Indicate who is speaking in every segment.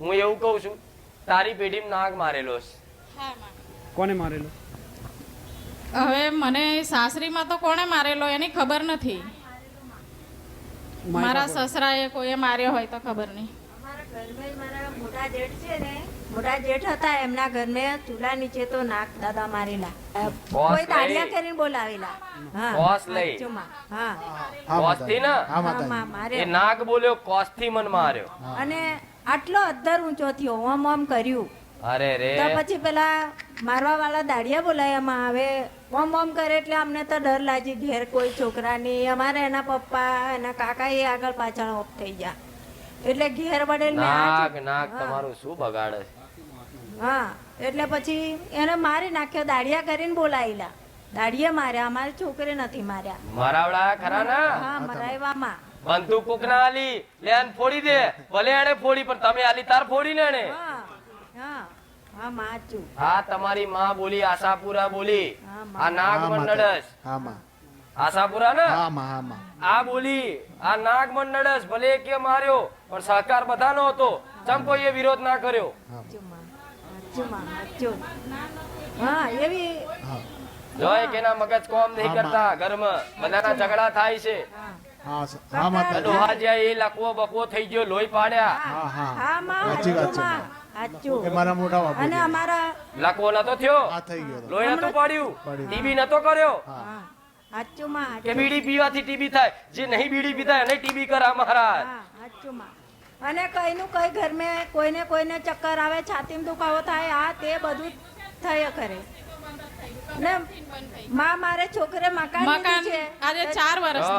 Speaker 1: હું એવું કહું છું તારી પેઢીમાં નાગ મારેલો છે
Speaker 2: કોને મારેલો?
Speaker 3: હવે મને સાસરીમાં તો કોણે મારેલો એની ખબર નથી. મારા સસરાએ કોઈએ માર્યો હોય તો ખબર નહીં.
Speaker 4: મારા મોટા જેઠ છે ને મોટા જેઠ હતા એમના ઘરમાં ચૂલા નીચે તો નાક દાદા મારેલા. કોઈ દાડિયા કરીને બોલાવેલા. હા
Speaker 1: બોસ લઈ.
Speaker 4: હા.
Speaker 5: હા
Speaker 1: કોસથી ને એ
Speaker 4: નાક
Speaker 1: નાગ બોલ્યો કોસથી મન માર્યો?
Speaker 4: અને આટલો અદ્ધર ઊંચો થયો ઓમ ઓમ કર્યું.
Speaker 1: અરે રે.
Speaker 4: તો પછી પેલા મારવા વાળા દાડિયા બોલાયામાં આવે ઓમ ઓમ કરે એટલે અમને તો ડર લાગી. ઘેર કોઈ છોકરા નહીં. અમારે એના પપ્પા એના કાકા એ આગળ પાછળ ઓફ થઈ ગયા. એટલે ઘેર વડેલ
Speaker 1: નાગ
Speaker 4: હા.
Speaker 1: તમારું શું બગાડે
Speaker 4: હા. એટલે પછી એને મારી નાખ્યો દાડિયા કરીને બોલાયેલા. દાડિયા માર્યા. અમારી છોકરી નથી માર્યા.
Speaker 1: મરાવડા ખરા ના?
Speaker 4: હા મરાયવામાં.
Speaker 1: બંદૂક કોક ના આલી લે આને ફોડી દે. ભલે એને ફોડી પણ તમે આલી તાર ફોડી ને એને
Speaker 4: હા હા હા માચું
Speaker 1: આ તમારી માં બોલી આશાપુરા બોલી. આ નાગ મંડળસ.
Speaker 5: હા માં.
Speaker 1: આશાપુરા ને?
Speaker 5: હા માં હા માં.
Speaker 1: આ બોલી આ નાગ મંડળસ ભલે કે માર્યો પણ સહકાર બધાનો હતો. ચમ કોઈએ વિરોધ ના કર્યો?
Speaker 4: હા. એવી
Speaker 1: જોય કે ના મગજ કોમ નહીં કરતા ઘરમાં. બધાના ઝઘડા થાય છે.
Speaker 4: હા
Speaker 5: હા સ-
Speaker 1: ડોહા જ્યાં એ લકવો બકવો થઈ ગયો લોહી પાડ્યા.
Speaker 5: હા હા.
Speaker 4: હા માં
Speaker 5: સાચી વાત છે.
Speaker 4: માં હાચું
Speaker 5: મારા મોટા બાપુ
Speaker 4: અને અમારા
Speaker 1: લકવો નતો થયો.
Speaker 5: આ થઈ ગયો
Speaker 1: લોહી નતું પાડ્યું.
Speaker 5: પાડ્યું.
Speaker 1: ટીબી નતો કર્યો.
Speaker 5: હા.
Speaker 4: હા માં
Speaker 1: કે બીડી પીવાથી ટીબી થાય. જે નહીં બીડી પીતા એને ટીબી કરા મહારાજ.
Speaker 4: હા હાચું માં અને કઈનું કઈ ઘરમાં કોઈને કોઈને ચક્કર આવે છાતીમાં દુખાવો થાય આ તે બધું થયા કરે. ને માં મારે છોકરે મકાન
Speaker 3: મકાન
Speaker 4: છે.
Speaker 3: આજે ચાર
Speaker 4: વર્ષ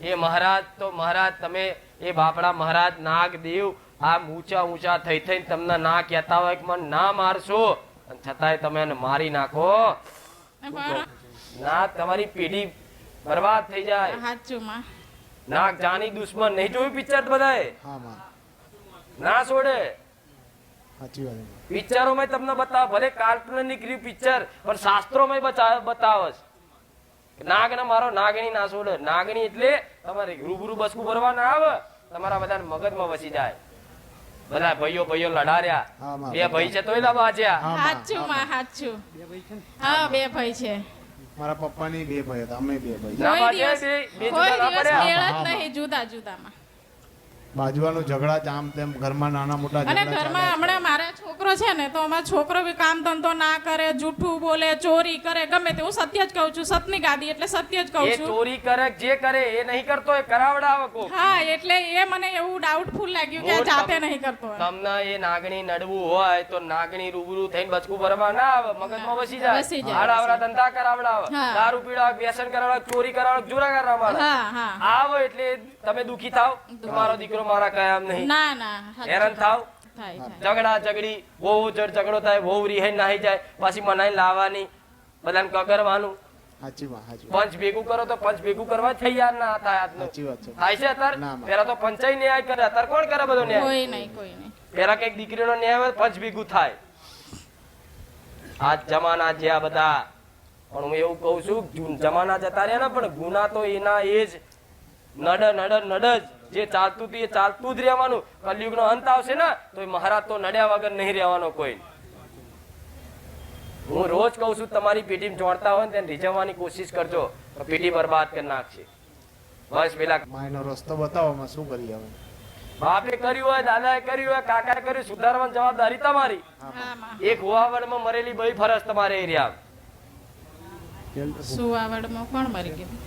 Speaker 1: એ મહારાજ તો મહારાજ તમે એ બાપડા મહારાજ નાગ દેવ આ ઊંચા ઊંચા થઈ થઈને તમને ના કહેતા હોય કે મને ના મારશો? અને છતાંય તમે એને મારી નાખો. ના તમારી પેઢી બરબાદ થઈ જાય.
Speaker 3: હાચું માં.
Speaker 1: નાગ જાની દુશ્મન નહીં જોયું પિક્ચર બધાએ? ના છોડે? પિક્ચરોમાં તમને બતાવે ભલે કાલ્પનિક રહ્યું પિક્ચર પણ શાસ્ત્રોમાં બતાવે બતાવે છે નાગ ને મારો નાગણી ના છોડે નાગણી એટલે તમારે રૂબરૂ બસકું ભરવા ના આવે તમારા બધા મગજમાં વસી જાય. બધા ભાઈઓ ભાઈઓ લડાર્યા. બે ભાઈ છે તોય ના બાજ્યા
Speaker 5: હા માં.
Speaker 3: હાચું માં હાચું. હા બે ભાઈ છે.
Speaker 5: મારા પપ્પાની બે ભાઈ હતા અમે બે ભાઈ.
Speaker 1: ના
Speaker 3: કોઈ દિવસ. મેળ જ નહીં જુદા જુદામાં.
Speaker 5: બાજુવાનું ઝઘડા જામ તેમ ઘરમાં નાના મોટા
Speaker 3: અને ઘરમાં હમણાં મારે છોકરો છે ને તો અમારો છોકરો બી કામ ધંધો ના કરે જૂઠું બોલે ચોરી કરે ગમે તે હું સત્ય જ કહું છું સતની ગાદી એટલે સત્ય જ કહું છું.
Speaker 1: ચોરી કરે જે કરે એ નહીં કરતો એ કરાવડાવે કો
Speaker 3: હા એટલે એ મને એવું ડાઉટફુલ લાગ્યું કે જાતે નહીં કરતો
Speaker 1: તમને એ નાગણી નડવું હોય તો નાગણી રૂબરૂ થઈને બચકું ભરવા ના આવે મગજમાં વસી જાય.
Speaker 3: જાય,
Speaker 1: આડાવડા ધંધા કરાવડાવે. દારૂ પીડાવ વ્યસન કરાવડાવ ચોરી કરાવડાવ જુરા કરાવડાવ
Speaker 3: હા હા.
Speaker 1: આવો એટલે તમે દુખી થાવ. તમારો મારો દીકરો મારા કયા નહીં.
Speaker 3: ના ના
Speaker 1: હેરાન થાવ? ઝઘડા ઝઘડી બહુ જડ ઝઘડો થાય બહુ રિહાઈ નાહી જાય પાછી મનાઈ લાવવાની બધાને કગરવાનું
Speaker 5: સાચી વાત સાચી વાત.
Speaker 1: પંચ ભેગું કરો તો પંચ ભેગું કરવા તૈયાર ના થાય આજનું.
Speaker 5: સાચી વાત છે.
Speaker 1: થાય છે અત્યારે? પેલા તો પંચાય ન્યાય કરે અત્યારે કોણ કરે બધો ન્યાય?
Speaker 3: કોઈ નહીં કોઈ નહીં.
Speaker 1: પેલા કંઈક દીકરીનો ન્યાય હોય પંચ ભેગું થાય. આ જમાના જે આ બધા. પણ હું એવું કઉ છું જમાના જતા રહ્યા ને પણ ગુના તો એના એ જ. નડ નડ નડ જ. જે ચાલતું હતું એ ચાલતું જ રહેવાનું. કલયુગનો અંત આવશે ને તો મહારાજ તો નડ્યા વગર નહીં રહેવાનો કોઈ. હું રોજ કહું છું તમારી પેઢી જોડતા હોય ને તેને રીઝવવાની કોશિશ કરજો. તો પેઢી બરબાદ કરી નાખશે. બસ પેલા
Speaker 5: માયનો રસ્તો બતાવવામાં શું કરી આવે
Speaker 1: બાપે કર્યું હોય દાદાએ કર્યું હોય કાકાએ કર્યું સુધારવાની જવાબદારી તમારી. એક હુવાવડમાં મરેલી બઈ ફરજ તમારે એરિયા
Speaker 3: સુવાવડમાં કોણ મરી ગયું?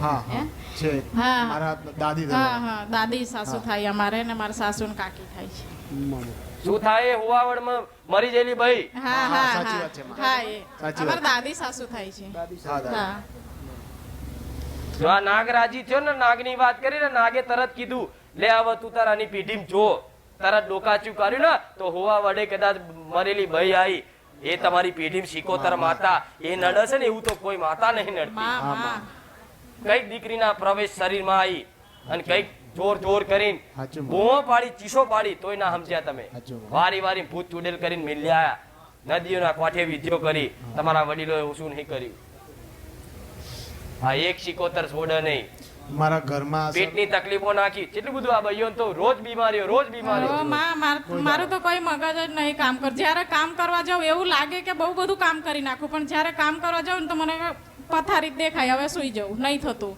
Speaker 5: દાદી
Speaker 3: હા?
Speaker 5: દાદા
Speaker 3: હા દાદી સાસુ થાય અમારે ને મારા સાસુ ને કાકી થાય છે.
Speaker 1: શું થાય હુવાવડમાં મરી ગયેલી બઈ
Speaker 3: હા
Speaker 5: હા,
Speaker 3: હા
Speaker 5: સાચી વાત છે,
Speaker 3: હા એ.
Speaker 5: સાચી
Speaker 3: દાદી સાસુ થાય છે.
Speaker 5: હા દાદા
Speaker 3: હા.
Speaker 1: જો આ નાગ રાજી થયો ને નાગની વાત કરી ને નાગે તરત કીધું લે આવ તું તારાની પેઢીમાં જો. તરત ડોકાચું કર્યું ને તો હોવા વડે કદાચ મરેલી ભાઈ આવી એ તમારી પેઢીમાં શીકોતર માતા. એ નડે છે ને એવું તો કોઈ માતા નહીં નડતી. કંઈક દીકરીના પ્રવેશ શરીરમાં આવી અને કંઈક જોર જોર કરીને બૂમો પાડી ચીસો પાડી તોય ના સમજ્યા તમે. વારી વારી ભૂત ચુડેલ કરીને મિલ્યા નદીઓના કોઠે વિધિઓ કરી. તમારા વડીલોએ ઓછું નહીં કર્યું. આ એક શિકોતર છોડે નહીં
Speaker 5: મારા ઘરમાં
Speaker 1: પેટની તકલીફો નાખી. કેટલું બધું આ ભાઈઓ તો રોજ બીમારીઓ રોજ બીમારીઓ
Speaker 3: માર- તો કોઈ મગજ જ નહીં કામ કર જ્યારે કામ કરવા જાઉં એવું લાગે કે બહુ બધું કામ કરી નાખું પણ જ્યારે કામ કરવા જાઉં ને તો મને પથારી દેખાય હવે સુઈ જવું નહીં થતું.